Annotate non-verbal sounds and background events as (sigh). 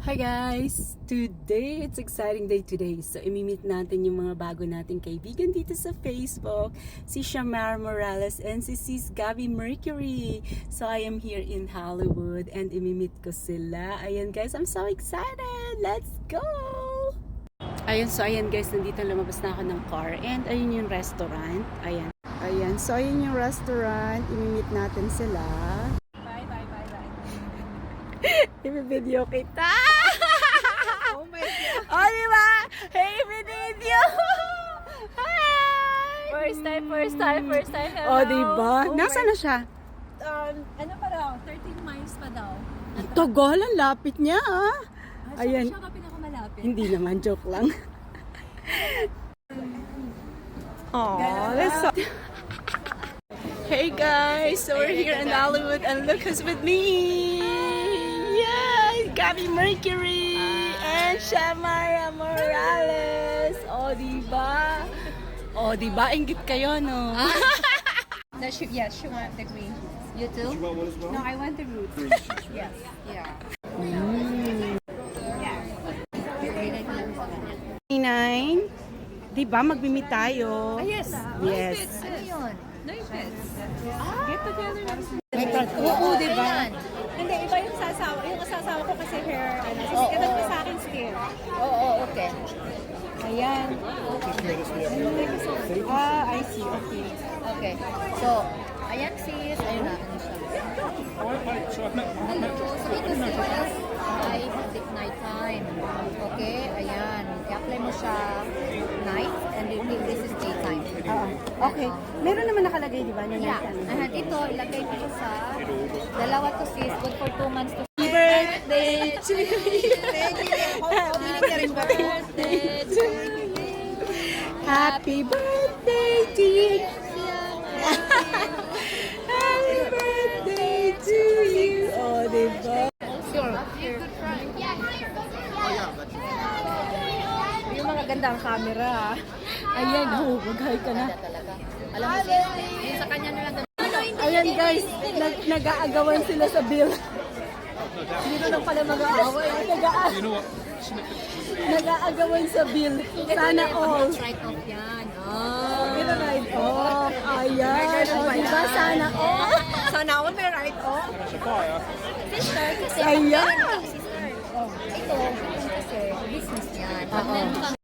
Hi guys! Today, it's exciting day today. So, imimit natin yung mga bago nating kaibigan dito sa Facebook. Si Shamar Morales and si Sis Gabby Mercury. So, I am here in Hollywood and imimit ko sila. Ayan guys, I'm so excited! Let's go! Ayun, so ayan guys, nandito lumabas na ako ng car. And ayun yung restaurant. Ayan. Ayan, so ayun yung restaurant. Imimit natin sila. Bye, bye, bye, bye. (laughs) Ibibideo kita! Oh my God. oh, di ba? Hey, ibibideo! Hi! First time, first time, first time. Hello. Oh, di ba? Oh Nasaan na siya? Um, ano pa daw? 13 miles pa daw. Tagal, ang lapit niya ah. Ah, Ayan. Siya, ka pinakamalapit. Hindi naman, joke lang. (laughs) Oh, that's so... Hey guys, so we're here in Hollywood and look who's with me! Yeah, Gabby Mercury and Shamara Morales! Oh, di ba? Ingit kayo, no? The sh- yes, she want the green. You too? want one as well? No, I want the root. (laughs) yes. Yeah. Nine, di ba? Magbimit tayo. yes. Yes. Ano yun? No pets. Get together. Oo, di ba? Hindi, iba yung sasawa. Yung sasawa ko kasi hair, ano, kasi Oo. ito pa sa akin skin. Oo, oh, okay. Ayan. Ah, I see. Okay. Okay. So, ayan sis. Ayun na. Ano siya? Met So, ito sis ay night time. Okay? Ayan. I-apply mo siya night and then this is daytime. Okay. Meron naman nakalagay, di ba? Na Yeah. Aha, dito, ilagay mo sa dalawa to sis. Good for two months to Happy birthday to you. (laughs) Happy birthday to you. Oh, di ba? Yung mga gandang camera. Ayan, oh, mag-hi ka na. Alam mo sa kanya na lang Ayan guys, nag nag-aagawan sila sa bill. Dito lang pala mag-aaway. Nag- You know what? nag-aagawan sa bill. Sana all. right off yan. Oh. Pero right off. Ayan. O, diba? Sana all. So now, may right off. Sister, kasi Ayan. sister. Ito, ito kasi business yan. Pag meron kang